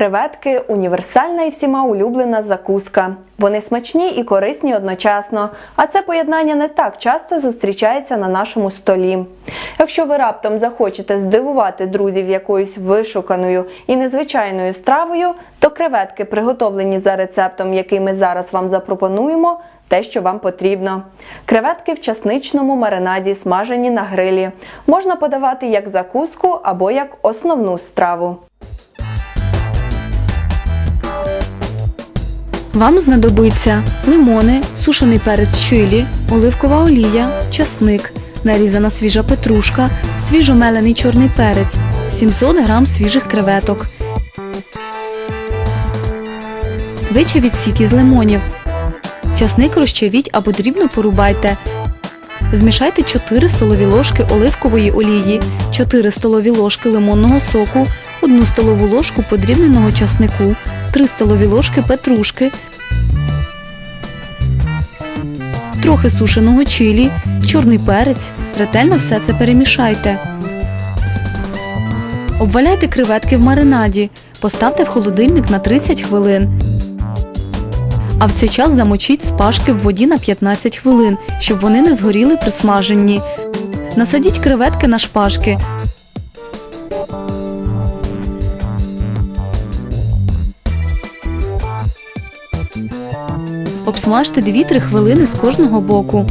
Креветки універсальна і всіма улюблена закуска. Вони смачні і корисні одночасно, а це поєднання не так часто зустрічається на нашому столі. Якщо ви раптом захочете здивувати друзів якоюсь вишуканою і незвичайною стравою, то креветки, приготовлені за рецептом, який ми зараз вам запропонуємо, те, що вам потрібно. Креветки в часничному маринаді, смажені на грилі. Можна подавати як закуску або як основну страву. Вам знадобиться лимони, сушений перець чилі, оливкова олія, часник, нарізана свіжа петрушка, свіжомелений чорний перець, 700 г свіжих креветок, вичавіть сік із лимонів. Часник розчавіть або дрібно порубайте. Змішайте 4 столові ложки оливкової олії, 4 столові ложки лимонного соку, 1 столову ложку подрібненого часнику, 3 столові ложки петрушки, трохи сушеного чилі, чорний перець. Ретельно все це перемішайте. Обваляйте креветки в маринаді. Поставте в холодильник на 30 хвилин. А в цей час замочіть спашки в воді на 15 хвилин, щоб вони не згоріли при смаженні. Насадіть креветки на шпажки. Обсмажте 2-3 хвилини з кожного боку.